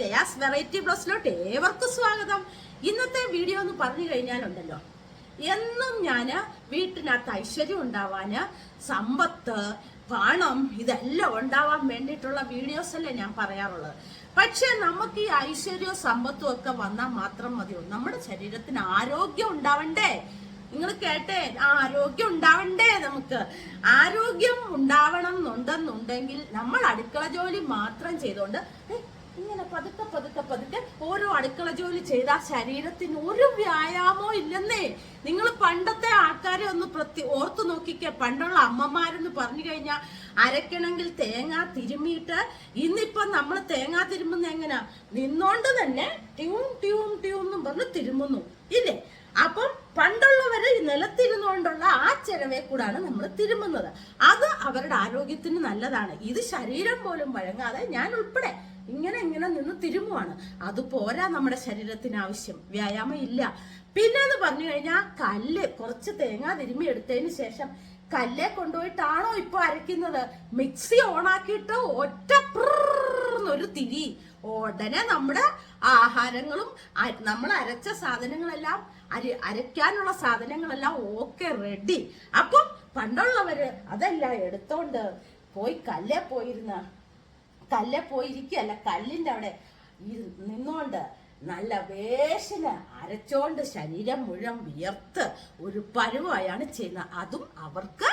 Jaya's variety ബ്ലോസിലോട്ട് ഏവർക്കും സ്വാഗതം. ഇന്നത്തെ വീഡിയോ എന്ന് പറഞ്ഞു കഴിഞ്ഞാലുണ്ടല്ലോ. എന്നും ഞാൻ വീട്ടിനകത്ത് ഐശ്വര്യം ഉണ്ടാവാന് സമ്പത്ത് പണം ഇതെല്ലാം ഉണ്ടാവാൻ വേണ്ടിയിട്ടുള്ള വീഡിയോസ് അല്ലേ ഞാൻ പറയാറുള്ളത്. പക്ഷെ നമുക്ക് ഈ ഐശ്വര്യവും സമ്പത്തും ഒക്കെ വന്നാൽ മാത്രം മതിയോ? നമ്മുടെ ശരീരത്തിന് ആരോഗ്യം ഉണ്ടാവണ്ടേ? നിങ്ങൾ കേട്ടേ ആരോഗ്യം ഉണ്ടാവണ്ടേ നമുക്ക്? ആരോഗ്യം ഉണ്ടാവണം എന്നുണ്ടെന്നുണ്ടെങ്കിൽ നമ്മൾ അടുക്കള ജോലി മാത്രം ചെയ്തുകൊണ്ട് പതുക്കെ പതുക്കെ പതുക്കെ ഓരോ അടുക്കള ജോലി ചെയ്താൽ ശരീരത്തിന് ഒരു വ്യായാമോ ഇല്ലെന്നേ. നിങ്ങൾ പണ്ടത്തെ ആൾക്കാരെ ഒന്ന് പ്രത്യേക ഓർത്തു നോക്കിക്കേ. പണ്ടുള്ള അമ്മമാരെന്ന് പറഞ്ഞു കഴിഞ്ഞാൽ അരക്കണമെങ്കിൽ തേങ്ങ തിരുമ്മിയിട്ട് ഇന്നിപ്പം നമ്മൾ തേങ്ങ തിരുമുന്ന എങ്ങനെയാ നിന്നോണ്ട് തന്നെ ട്യൂം ട്യൂം ട്യൂം എന്നും പറഞ്ഞ് തിരുമുന്നു ഇല്ലേ? അപ്പം പണ്ടുള്ളവര് നിലത്തിരുന്നുകൊണ്ടുള്ള ആ ചെലവെ കൂടാണ് നമ്മൾ തിരുമുന്നത് അത് അവരുടെ ആരോഗ്യത്തിന് നല്ലതാണ്. ഇത് ശരീരം പോലും വഴങ്ങാതെ ഞാൻ ഉൾപ്പെടെ ഇങ്ങനെ ഇങ്ങനെ നിന്ന് തിരുമുവാണ്. അത് പോരാ നമ്മുടെ ശരീരത്തിന് ആവശ്യം. വ്യായാമം ഇല്ല. പിന്നെ പറഞ്ഞു കഴിഞ്ഞാൽ കല്ല് കുറച്ച് തേങ്ങ തിരുമ്മി എടുത്തതിന് ശേഷം കല്ലെ കൊണ്ടുപോയിട്ടാണോ ഇപ്പൊ അരയ്ക്കുന്നത്? മിക്സി ഓണാക്കിയിട്ട് ഒറ്റ ഒരു തിരി. ഉടനെ നമ്മുടെ ആഹാരങ്ങളും നമ്മൾ അരച്ച സാധനങ്ങളെല്ലാം അരി അരയ്ക്കാനുള്ള സാധനങ്ങളെല്ലാം ഓക്കെ റെഡി അപ്പം പണ്ടുള്ളവര് അതെല്ലാം എടുത്തോണ്ട് പോയി കല്ലേ പോയിരുന്ന കല്ലെ പോയിരിക്കുകയല്ല കല്ലിന്റെ അവിടെ ഈ നിന്നോണ്ട് നല്ല വേഷന് അരച്ചോണ്ട് ശരീരം മുഴുവൻ വിയർത്ത് ഒരു പരുവായാണ് ചെയ്യുന്നത്. അതും അവർക്ക്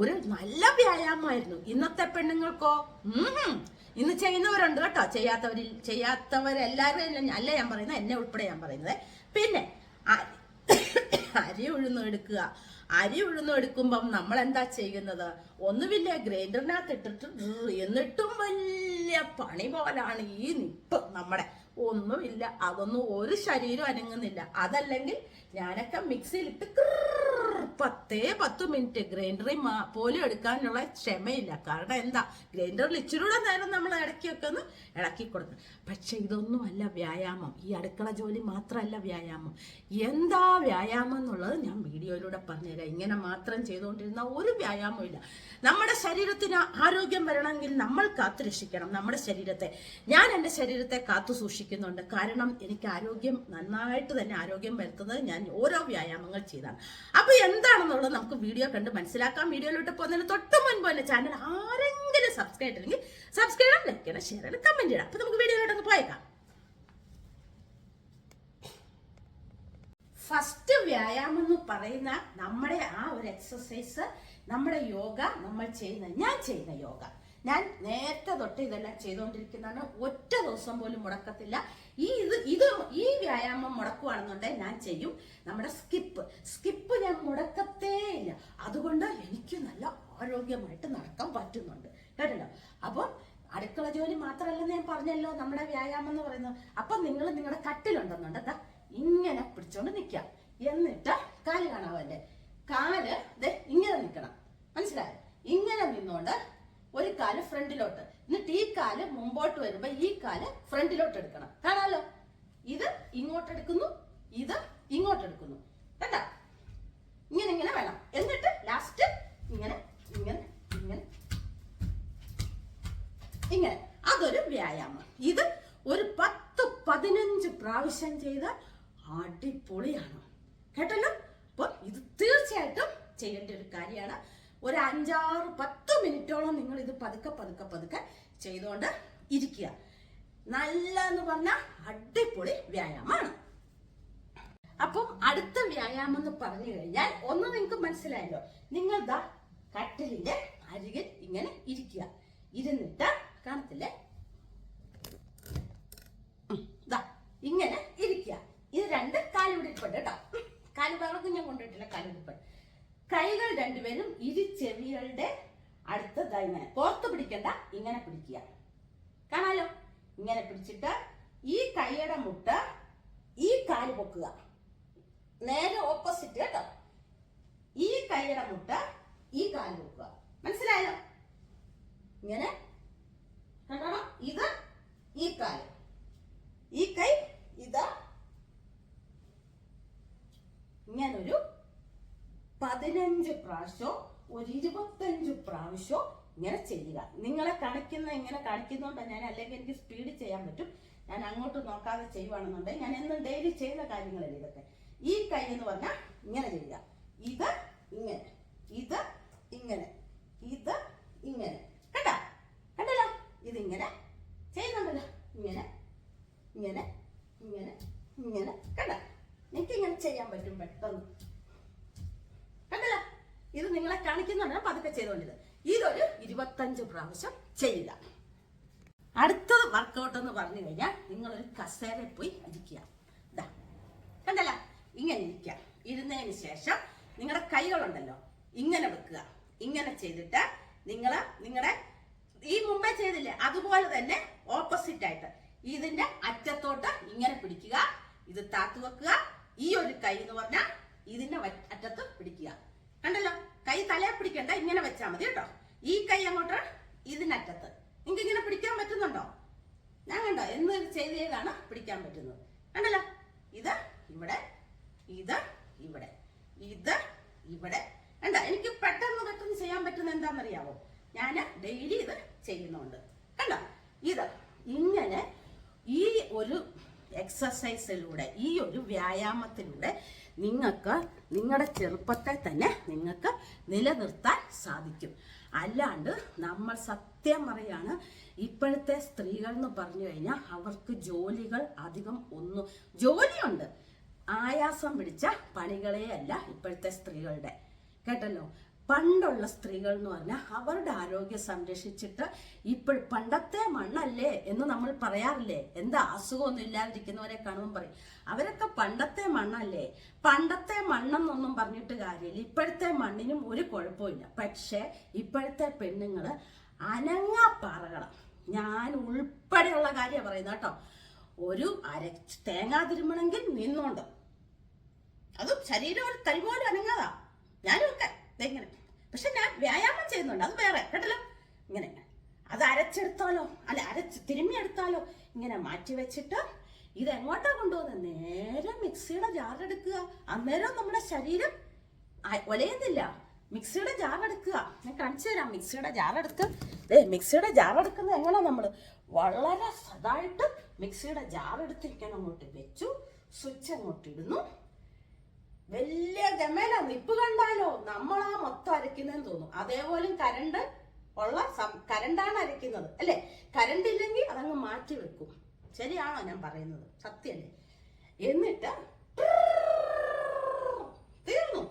ഒരു നല്ല വ്യായാമമായിരുന്നു. ഇന്നത്തെ പെണ്ണുങ്ങൾക്കോ? ഇന്ന് ചെയ്യുന്നവരുണ്ട് കേട്ടോ. ചെയ്യാത്തവരിൽ ചെയ്യാത്തവരെല്ലാവരും അല്ല ഞാൻ പറയുന്നത് എന്നെ ഉൾപ്പെടെ ഞാൻ പറയുന്നത്. പിന്നെ അരി ഉഴുന്നും എടുക്കുക. അരി ഉഴുന്നു എടുക്കുമ്പം നമ്മൾ എന്താ ചെയ്യുന്നത്? ഒന്നുമില്ല ഗ്രൈൻഡറിനകത്ത് ഇട്ടിട്ട് എന്നിട്ടും വലിയ പണി പോലാണ് ഈ നിപ്പ് നമ്മുടെ. ഒന്നുമില്ല അതൊന്നും ഒരു ശരീരം അനങ്ങുന്നില്ല. അതല്ലെങ്കിൽ ഞാനൊക്കെ മിക്സിയിലിട്ട് പത്തേ പത്ത് മിനിറ്റ് ഗ്രൈൻഡറിൽ പോലും എടുക്കാനുള്ള ക്ഷമയില്ല. കാരണം എന്താ? ഗ്രൈൻഡറിൽ ഇച്ചിരൂടെ നേരം നമ്മൾ ഇടയ്ക്കൊക്കെ ഒന്ന് ഇളക്കി കൊടുക്കും പക്ഷെ ഇതൊന്നുമല്ല വ്യായാമം. ഈ അടുക്കള ജോലി മാത്രമല്ല വ്യായാമം. എന്താ വ്യായാമം എന്നുള്ളത് ഞാൻ വീഡിയോയിലൂടെ പറഞ്ഞുതരാം. ഇങ്ങനെ മാത്രം ചെയ്തുകൊണ്ടിരുന്ന ഒരു വ്യായാമവും ഇല്ല. നമ്മുടെ ശരീരത്തിന് ആരോഗ്യം വരണമെങ്കിൽ നമ്മൾ കാത്തു രക്ഷിക്കണം നമ്മുടെ ശരീരത്തെ. ഞാൻ എന്റെ ശരീരത്തെ കാത്തു സൂക്ഷിക്കുന്നുണ്ട്. കാരണം എനിക്ക് ആരോഗ്യം നന്നായിട്ട് തന്നെ ആരോഗ്യം വരുത്തുന്നത് ഞാൻ ഓരോ വ്യായാമങ്ങൾ ചെയ്താണ്. അപ്പൊ എന്താണെന്നുള്ളത് നമുക്ക് വീഡിയോ കണ്ട് മനസ്സിലാക്കാം. വീഡിയോയിലോട്ട് പോകുന്നതിന് തൊട്ട് മുൻപ് തന്നെ ചാനൽ ആരെങ്കിലും സബ്സ്ക്രൈബ് ചെയ്തില്ലെങ്കിൽ സബ്സ്ക്രൈബ് ചെയ്യണം ലൈക്ക് ചെയ്യണം ഷെയർ ചെയ്യണം കമന്റ് ചെയ്യണം. അപ്പൊ നമുക്ക് വീഡിയോയിലോട്ട് അങ്ങ് പോയേക്കാം. ഫസ്റ്റ് വ്യായാമം എന്ന് പറയുന്ന നമ്മുടെ ആ ഒരു എക്സസൈസ് നമ്മുടെ യോഗ നമ്മൾ ചെയ്യുന്ന ഞാൻ ചെയ്യുന്ന യോഗ. ഞാൻ നേരത്തെ തൊട്ട് ഇതെല്ലാം ചെയ്തുകൊണ്ടിരിക്കുന്നതാണ്. ഒറ്റ ദിവസം പോലും മുടക്കത്തില്ല. ഈ ഇത് ഇത് ഈ വ്യായാമം മുടക്കുവാണെന്നുണ്ടെങ്കിൽ ഞാൻ ചെയ്യും. നമ്മുടെ സ്കിപ്പ്. സ്കിപ്പ് ഞാൻ മുടക്കത്തേ ഇല്ല. അതുകൊണ്ട് എനിക്ക് നല്ല ആരോഗ്യമായിട്ട് നടക്കാൻ പറ്റുന്നുണ്ട്. കേട്ടല്ലോ? അപ്പം അടുക്കള ജോലി മാത്രമല്ലെന്ന് ഞാൻ പറഞ്ഞല്ലോ നമ്മുടെ വ്യായാമം എന്ന് പറയുന്നത്. അപ്പം നിങ്ങൾ നിങ്ങളുടെ കട്ടിലുണ്ടെന്നുണ്ട്. ഇങ്ങനെ പിടിച്ചോണ്ട് നിൽക്കാം. എന്നിട്ട് കാൽ കാണാവല്ലേ? കാൽ ഇങ്ങനെ നിൽക്കണം. മനസ്സിലായോ? ഇങ്ങനെ നിന്നോണ്ട് ഒരു കാൽ ഫ്രണ്ടിലോട്ട്. എന്നിട്ട് ഈ കാൽ മുമ്പോട്ട് വരുമ്പോ ഈ കാൽ ഫ്രണ്ടിലോട്ട് എടുക്കണം. കാണാലോ ഇത് ഇങ്ങോട്ട് എടുക്കുന്നു ഇത് ഇങ്ങോട്ട് എടുക്കുന്നു കേട്ടോ ഇങ്ങനെ ഇങ്ങനെ വേണം എന്നിട്ട് ലാസ്റ്റ് ഇങ്ങനെ ഇങ്ങനെ ഇങ്ങനെ ഇങ്ങനെ അതൊരു വ്യായാമം ഇത് ഒരു പത്ത് പതിനഞ്ച് പ്രാവശ്യം ചെയ്ത അടിപൊളിയാണ് കേട്ടല്ലോ അപ്പൊ ഇത് തീർച്ചയായിട്ടും ചെയ്യേണ്ട ഒരു കാര്യമാണ് ഒരു അഞ്ചാറ് പത്ത് മിനിറ്റോളം നിങ്ങൾ ഇത് പതുക്കെ പതുക്കെ പതുക്കെ ചെയ്തുകൊണ്ട് ഇരിക്കുക നല്ല എന്ന് പറഞ്ഞാൽ അടിപൊളി വ്യായാമമാണ് അപ്പം അടുത്ത വ്യായാമം എന്ന് പറഞ്ഞു കഴിഞ്ഞാൽ ഒന്ന് നിങ്ങൾക്ക് മനസ്സിലായല്ലോ. നിങ്ങൾ ദാ കട്ടിലിന്റെ അരികിൽ ഇങ്ങനെ ഇരിക്കുക. ഇരുന്നിട്ട് കാണത്തില്ലേ ഇങ്ങനെ ഇരിക്കുക. ഇത് രണ്ട് കാലുപിടിപ്പുണ്ട് കേട്ടോ. കാലുപാടൊക്കെ ഞാൻ കൊണ്ടുപോയിട്ടില്ല കാലുപിടിപ്പ്. കൈകൾ രണ്ടുപേരും ഇരു ചെവികളുടെ അടുത്ത് ദാ ഇങ്ങനെ. പുറത്ത് പിടിക്കണ്ട ഇങ്ങനെ പിടിക്കുക. കാണാലോ? ഇങ്ങനെ പിടിച്ചിട്ട് ഈ കൈയുടെ മുട്ട ഈ കാൽ പൊക്കുക. നേരെ ഓപ്പോസിറ്റ് കേട്ടോ. ഈ കൈയുടെ മുട്ട ഈ കാൽ പൊക്കുക. മനസ്സിലായോ? ഇങ്ങനെ കണ്ടോ ഇത് ഈ കാൽ. ഈ കൈ ഇതാ ഇങ്ങനൊരു പതിനഞ്ച് പ്രാവശ്യം ഒരു ഇരുപത്തഞ്ച് പ്രാവശ്യം ഇങ്ങനെ ചെയ്യുക. നിങ്ങളെ കാണിക്കുന്ന ഇങ്ങനെ കാണിക്കുന്നോണ്ട് ഞാൻ അല്ലെങ്കിൽ എനിക്ക് സ്പീഡ് ചെയ്യാൻ പറ്റും. ഞാൻ അങ്ങോട്ട് നോക്കാതെ ചെയ്യുവാണെന്നുണ്ടെങ്കിൽ ഞാൻ എന്നും ഡെയിലി ചെയ്യുന്ന കാര്യങ്ങളല്ലേ ഇതൊക്കെ. ഈ കൈ എന്ന് പറഞ്ഞാൽ ഇങ്ങനെ ചെയ്യുക. ഇത് ഇങ്ങനെ ഇത് ഇങ്ങനെ ഇത് ഇങ്ങനെ. കണ്ടോ? കണ്ടല്ലോ? ഇതിങ്ങനെ ചെയ്യുന്നുണ്ടല്ലോ. ഇങ്ങനെ ഇങ്ങനെ ഇങ്ങനെ ഇങ്ങനെ. കണ്ട? എനിക്ക് ഇങ്ങനെ ചെയ്യാൻ പറ്റും പെട്ടെന്ന്. കണ്ടല്ലോ? ഇത് നിങ്ങളെ കാണിക്കുന്നുണ്ട് പതുക്കെ ചെയ്തുകൊണ്ടിത് ഇതൊരു ഇരുപത്തഞ്ച് പ്രാവശ്യം ചെയ്യുക. അടുത്തത് വർക്കൗട്ട് എന്ന് പറഞ്ഞു കഴിഞ്ഞാൽ നിങ്ങളൊരു കസേരയിൽ പോയി ഇരിക്കുക. കണ്ടല്ല? ഇങ്ങനെ ഇരിക്കുക. ഇരുന്നതിന് ശേഷം നിങ്ങളുടെ കൈകളുണ്ടല്ലോ ഇങ്ങനെ വെക്കുക. ഇങ്ങനെ ചെയ്തിട്ട് നിങ്ങൾ നിങ്ങളുടെ ഈ മുമ്പേ ചെയ്തില്ലേ അതുപോലെ തന്നെ ഓപ്പോസിറ്റ് ആയിട്ട് ഇതിന്റെ അറ്റത്തോട്ട് ഇങ്ങനെ പിടിക്കുക. ഇത് താത്തു വെക്കുക. ഈ ഒരു കൈ എന്ന് പറഞ്ഞാൽ ഇതിന്റെ അറ്റത്ത് പിടിക്കുക. കണ്ടല്ലോ? കൈ തലയെ പിടിക്കണ്ട ഇങ്ങനെ വെച്ചാൽ മതി കേട്ടോ. ഈ കൈ അങ്ങോട്ട് ഇതിനറ്റത്ത്. നിങ്ങൾക്ക് ഇങ്ങനെ പിടിക്കാൻ പറ്റുന്നുണ്ടോ? ഞാൻ കണ്ടോ എന്ന് ചെയ്ത് ചെയ്താണ് പിടിക്കാൻ പറ്റുന്നത്. കണ്ടല്ലോ? ഇത് ഇവിടെ ഇത് ഇവിടെ ഇത് ഇവിടെ. കണ്ട? എനിക്ക് പെട്ടെന്ന് പെട്ടെന്ന് ചെയ്യാൻ പറ്റുന്ന എന്താണെന്നറിയാവോ? ഞാൻ ഡെയിലി ഇത് ചെയ്യുന്നുണ്ട്. കണ്ടോ? ഇത് ഇങ്ങനെ ഈ ഒരു എക്സസൈസിലൂടെ ഈ ഒരു വ്യായാമത്തിലൂടെ നിങ്ങൾക്ക് നിങ്ങളുടെ ചെറുപ്പത്തെ തന്നെ നിങ്ങൾക്ക് നിലനിർത്താൻ സാധിക്കും. അല്ലാണ്ട് നമ്മൾ സത്യം പറയാണ് ഇപ്പോഴത്തെ സ്ത്രീകൾ എന്ന് പറഞ്ഞു കഴിഞ്ഞാൽ അവർക്ക് ജോലികൾ അധികം ഒന്നും ജോലിയുണ്ട്. ആയാസം പിടിച്ച പണികളേ അല്ല ഇപ്പോഴത്തെ സ്ത്രീകളുടെ. കേട്ടല്ലോ? പണ്ടുള്ള സ്ത്രീകൾ എന്ന് പറഞ്ഞാൽ അവരുടെ ആരോഗ്യം സംരക്ഷിച്ചിട്ട് ഇപ്പോൾ പണ്ടത്തെ മണ്ണല്ലേ എന്ന് നമ്മൾ പറയാറില്ലേ? എന്താ അസുഖമൊന്നും ഇല്ലാതിരിക്കുന്നവരെ കാണുമ്പോൾ പറയും. അവരൊക്കെ പണ്ടത്തെ മണ്ണല്ലേ? പണ്ടത്തെ മണ്ണെന്നൊന്നും പറഞ്ഞിട്ട് കാര്യമില്ല. ഇപ്പോഴത്തെ മണ്ണിനും ഒരു കുഴപ്പമില്ല പക്ഷേ ഇപ്പോഴത്തെ പെണ്ണുങ്ങൾ അനങ്ങാപ്പാറകളാണ് ഞാൻ ഉൾപ്പെടെയുള്ള കാര്യമാണ് പറയുന്നത് കേട്ടോ. ഒരു അര തേങ്ങാ തിരുമണമെങ്കിൽ നിന്നോണ്ട്. അതും ശരീരം ഒരു തരി പോലെ അനങ്ങാതാ. ഞാനും ഒക്കെ ഇങ്ങനെ. പക്ഷെ ഞാൻ വ്യായാമം ചെയ്യുന്നുണ്ട്. അത് വേറെ. കേട്ടല്ലോ? ഇങ്ങനെ അത് അരച്ചെടുത്താലോ? അല്ല അരച്ച് തിരുമ്മിയെടുത്താലോ ഇങ്ങനെ മാറ്റി വെച്ചിട്ട് ഇത് എങ്ങോട്ടാ കൊണ്ടുപോകുന്നത് നേരെ മിക്സിയുടെ ജാറെടുക്കുക അന്നേരം നമ്മുടെ ശരീരം ഒലയുന്നില്ല. മിക്സിയുടെ ജാറെടുക്കുക ഞാൻ കാണിച്ചു തരാം. മിക്സിയുടെ ജാറെടുത്ത് ദേ മിക്സിയുടെ ജാറെടുക്കുന്നത് എങ്ങനെ നമ്മൾ വളരെ സദായിട്ട് മിക്സിയുടെ ജാറെടുത്തിരിക്കണം അങ്ങോട്ട് വെച്ചു. സ്വിച്ച് അങ്ങോട്ട് ഇടുന്നു. വലിയ ഗമേല നിപ്പ് കണ്ടാലോ നമ്മളാ മൊത്തം അരയ്ക്കുന്നതെന്ന് തോന്നും അതേപോലെ കരണ്ട് ഉള്ള കരണ്ടാണ് അരയ്ക്കുന്നത് അല്ലേ? കരണ്ട് ഇല്ലെങ്കിൽ അതങ്ങ് മാറ്റി വെക്കും. ശരിയാണോ ഞാൻ പറയുന്നത്? സത്യല്ലേ എന്നിട്ട് തീർന്നു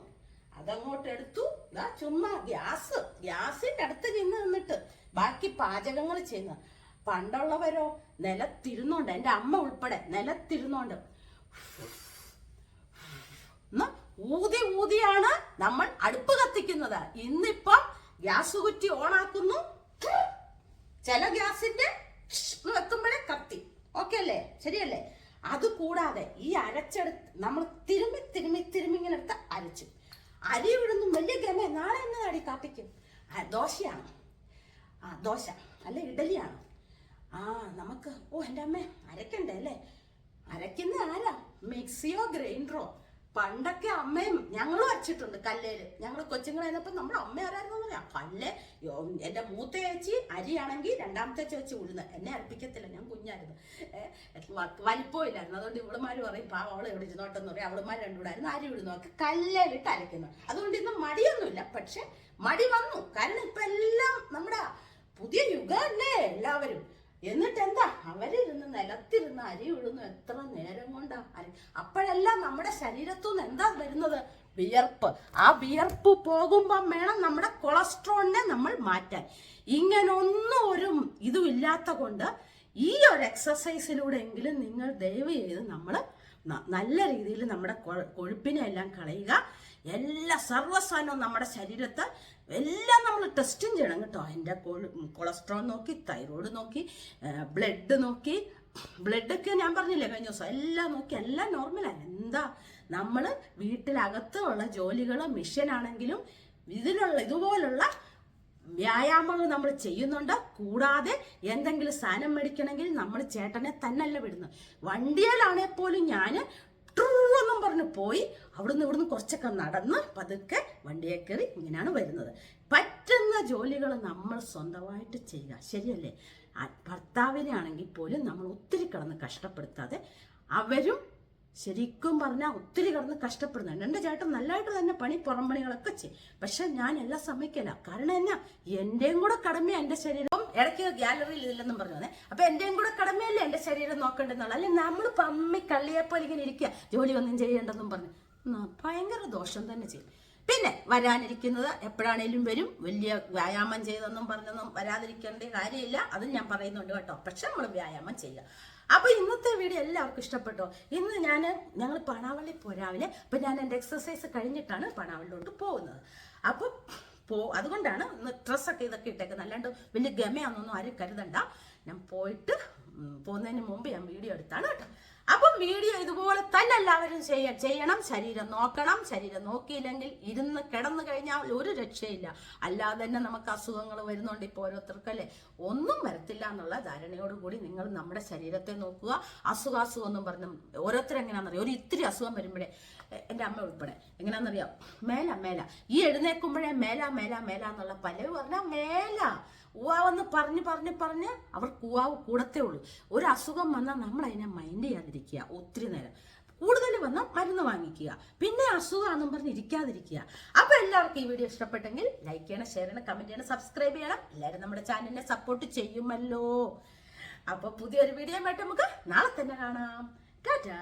അതങ്ങോട്ട് എടുത്തു ഇതാ ചുമ്മാ ഗ്യാസ് ഗ്യാസിന്റെ അടുത്ത് നിന്ന് നിന്നിട്ട് ബാക്കി പാചകങ്ങൾ ചെയ്യുന്ന പണ്ടുള്ളവരോ നിലത്തിരുന്നോണ്ട് എന്റെ അമ്മ ഉൾപ്പെടെ നിലത്തിരുന്നോണ്ട് എന്ന് ഊതി ഊതിയാണ് നമ്മൾ അടുപ്പ് കത്തിക്കുന്നത്. ഇന്നിപ്പം ഗ്യാസ് കുറ്റി ഓണാക്കുന്നു. ചില ഗ്യാസിന്റെ എത്തുമ്പോഴേ കത്തി. ഓക്കെ അല്ലേ? ശരിയല്ലേ? അത് കൂടാതെ ഈ അരച്ചെടുത്ത് നമ്മൾ തിരുമ്മി തിരുമ്മി തിരുമ്മി ഇങ്ങനെ എടുത്ത് അരച്ചു. അരി വിടുന്നു വലിയ ഗമ നാളെ എന്നതാടി കാപ്പിക്കും. ദോശയാണ്. ആ ദോശ. അല്ല ഇഡലിയാണ്. ആ നമുക്ക് ഓ എന്റെ അമ്മേ അരക്കണ്ടേ അല്ലേ? അരക്കുന്ന ആരാ? മിക്സിയോ ഗ്രൈൻഡറോ? പണ്ടൊക്കെ അമ്മയും ഞങ്ങളും അരച്ചിട്ടുണ്ട് കല്ലേൽ. ഞങ്ങൾ കൊച്ചുങ്ങളായിരുന്നപ്പോൾ നമ്മുടെ അമ്മ ആരായിരുന്നു പറയാം കല്ല് എന്റെ മൂത്ത ചേച്ചി അരിയാണെങ്കിൽ രണ്ടാമത്തെ ചേച്ചി ഉഴുന്ന്. എന്നെ അരപ്പിക്കത്തില്ല ഞാൻ കുഞ്ഞായിരുന്നു. വലിപ്പമില്ലായിരുന്നു. അതുകൊണ്ട് ഇവളുമാര് പറയും പാവ അവളെ എവിടെ ഇരുന്നോട്ടെന്ന് പറയും. അവളുമാർ രണ്ടുകൂടായിരുന്നു അരി ഉഴുന്നു ഒക്കെ കല്ലേലിട്ട് അരയ്ക്കുന്നു. അതുകൊണ്ട് ഇന്ന് മടിയൊന്നുമില്ല. പക്ഷെ മടി വന്നു. കാരണം ഇപ്പൊ എല്ലാം നമ്മുടെ പുതിയ യുഗമല്ലേ എല്ലാവരും. എന്നിട്ട് എന്താ അവരിരുന്ന് നിലത്തിരുന്ന് അരി ഉഴുന്നു എത്ര നേരം കൊണ്ടാ അരി. അപ്പോഴെല്ലാം നമ്മുടെ ശരീരത്തു നിന്ന് എന്താ വരുന്നത്? വിയർപ്പ്. ആ വിയർപ്പ് പോകുമ്പം വേണം നമ്മുടെ കൊളസ്ട്രോളിനെ നമ്മൾ മാറ്റാൻ. ഇങ്ങനൊന്നും ഒരു ഇതും ഇല്ലാത്ത കൊണ്ട് ഈ ഒരു എക്സസൈസിലൂടെ എങ്കിലും നിങ്ങൾ ദയവ് ചെയ്ത് നമ്മൾ നല്ല രീതിയിൽ നമ്മുടെ കൊഴുപ്പിനെ എല്ലാം കളയുക. എല്ലാ സർവസാധനവും നമ്മുടെ ശരീരത്ത് എല്ലാം നമ്മൾ ടെസ്റ്റും ചെയ്യണം കേട്ടോ. അതിന്റെ കൊളസ്ട്രോൾ നോക്കി തൈറോയ്ഡ് നോക്കി ബ്ലഡ് നോക്കി. ബ്ലഡൊക്കെ ഞാൻ പറഞ്ഞില്ലേ കഴിഞ്ഞ ദിവസം? എല്ലാം നോക്കി എല്ലാം നോർമലാണ് എന്താ? നമ്മൾ വീട്ടിലകത്തുള്ള ജോലികൾ മിഷനാണെങ്കിലും ഇതിലുള്ള ഇതുപോലുള്ള വ്യായാമങ്ങൾ നമ്മൾ ചെയ്യുന്നുണ്ട്. കൂടാതെ എന്തെങ്കിലും സാധനം മേടിക്കണമെങ്കിൽ നമ്മൾ ചേട്ടനെ തന്നല്ല വിടുന്നത്. വണ്ടിയിലാണെ പോലും ഞാൻ എന്നും പറഞ്ഞ് പോയി. അവിടുന്ന് ഇവിടുന്ന് കുറച്ചൊക്കെ നടന്ന് പതുക്കെ വണ്ടിയെ കയറി ഇങ്ങനെയാണ് വരുന്നത്. പറ്റുന്ന ജോലികൾ നമ്മൾ സ്വന്തമായിട്ട് ചെയ്യുക. ശരിയല്ലേ? ഭർത്താവിനെ ആണെങ്കിൽ പോലും നമ്മൾ ഒത്തിരി കിടന്ന് കഷ്ടപ്പെടുത്താതെ അവരും ശരിക്കും പറഞ്ഞാൽ ഒത്തിരി കിടന്ന് കഷ്ടപ്പെടുന്നുണ്ട് എന്റെ ചേട്ടൻ നല്ലതായിട്ട് തന്നെ പണി പുറം പണികളൊക്കെ ചെയ്യും പക്ഷെ ഞാൻ എല്ലാം സമയക്കല്ല കാരണം എന്നാ? എന്റെയും കൂടെ കടമ എന്റെ ശരീരം. ഇടയ്ക്ക് ഗ്യാലറിയിൽ ഇല്ലെന്നും പറഞ്ഞു വന്നേ. അപ്പൊ എന്റെയും കൂടെ കടമയല്ലേ എന്റെ ശരീരം നോക്കേണ്ടെന്നുള്ള. അല്ലെ നമ്മൾ പമ്മി കള്ളിയെപ്പോലെ ഇങ്ങനെ ഇരിക്കുക ജോലി ഒന്നും ചെയ്യേണ്ടെന്നും പറഞ്ഞു. ഭയങ്കര ദോഷം തന്നെ ചെയ്യും. പിന്നെ വരാനിരിക്കുന്നത് എപ്പോഴാണേലും വരും. വലിയ വ്യായാമം ചെയ്തെന്നും പറഞ്ഞൊന്നും വരാതിരിക്കേണ്ട കാര്യമില്ല. അതും ഞാൻ പറയുന്നുണ്ട് കേട്ടോ. പക്ഷെ നമ്മൾ വ്യായാമം ചെയ്യുക അപ്പൊ ഇന്നത്തെ വീഡിയോ എല്ലാവർക്കും ഇഷ്ടപ്പെട്ടോ? ഇന്ന് ഞാൻ ഞങ്ങൾ പണാവള്ളി പോരാവിലെ അപ്പൊ ഞാൻ എന്റെ എക്സസൈസ് കഴിഞ്ഞിട്ടാണ് പണാവള്ളിലോട്ട് പോകുന്നത്. അപ്പൊ പോ അതുകൊണ്ടാണ് ഇന്ന് ഡ്രസ്സൊക്കെ ഇതൊക്കെ ഇട്ടേക്കുന്നത്. അല്ലാണ്ട് വലിയ ഗമയാണെന്നൊന്നും ആരും കരുതണ്ട. ഞാൻ പോയിട്ട് പോകുന്നതിന് മുമ്പ് ഞാൻ വീഡിയോ എടുത്താണ് കേട്ടോ. അപ്പം വീഡിയോ ഇതുപോലെ തന്നെ എല്ലാവരും ചെയ്യ ചെയ്യണം. ശരീരം നോക്കണം. ശരീരം നോക്കിയില്ലെങ്കിൽ ഇരുന്ന് കിടന്നു കഴിഞ്ഞാൽ ഒരു രക്ഷയില്ല. അല്ലാതെ തന്നെ നമുക്ക് അസുഖങ്ങൾ വരുന്നുണ്ട് ഇപ്പോൾ ഓരോരുത്തർക്കല്ലേ ഒന്നും വരത്തില്ല എന്നുള്ള ധാരണയോടുകൂടി നിങ്ങൾ നമ്മുടെ ശരീരത്തെ നോക്കുക. അസുഖാസുഖം ഒന്നും പറഞ്ഞു ഓരോരുത്തർ എങ്ങനെയാണെന്നറിയാം ഒരു ഇത്തിരി അസുഖം വരുമ്പോഴേ എന്റെ അമ്മ ഉൾപ്പെടെ എങ്ങനെയാണെന്നറിയാം? മേല മേല. ഈ എഴുന്നേൽക്കുമ്പോഴേ മേല മേല മേല എന്നുള്ള പലവ് പറഞ്ഞാൽ മേല. ഉവാവെന്ന് പറഞ്ഞ് പറഞ്ഞ് പറഞ്ഞ് അവർക്ക് ഉവാവ് കൂടത്തേ ഉള്ളൂ. ഒരു അസുഖം വന്നാൽ നമ്മൾ അതിനെ മൈൻഡ് ചെയ്യാതിരിക്കുക ഒത്തിരി നേരം. കൂടുതൽ വന്നാൽ മരുന്ന് വാങ്ങിക്കുക. പിന്നെ അസുഖമാണെന്നും പറഞ്ഞ് ഇരിക്കാതിരിക്കുക. അപ്പൊ എല്ലാവർക്കും ഈ വീഡിയോ ഇഷ്ടപ്പെട്ടെങ്കിൽ ലൈക്ക് ചെയ്യണം ഷെയർ ചെയ്യണം കമന്റ് ചെയ്യണം സബ്സ്ക്രൈബ് ചെയ്യണം. എല്ലാവരും നമ്മുടെ ചാനലിനെ സപ്പോർട്ട് ചെയ്യുമല്ലോ. അപ്പോൾ പുതിയൊരു വീഡിയോ ആയിട്ട് നമുക്ക് നാളെ തന്നെ കാണാം. ടാറ്റാ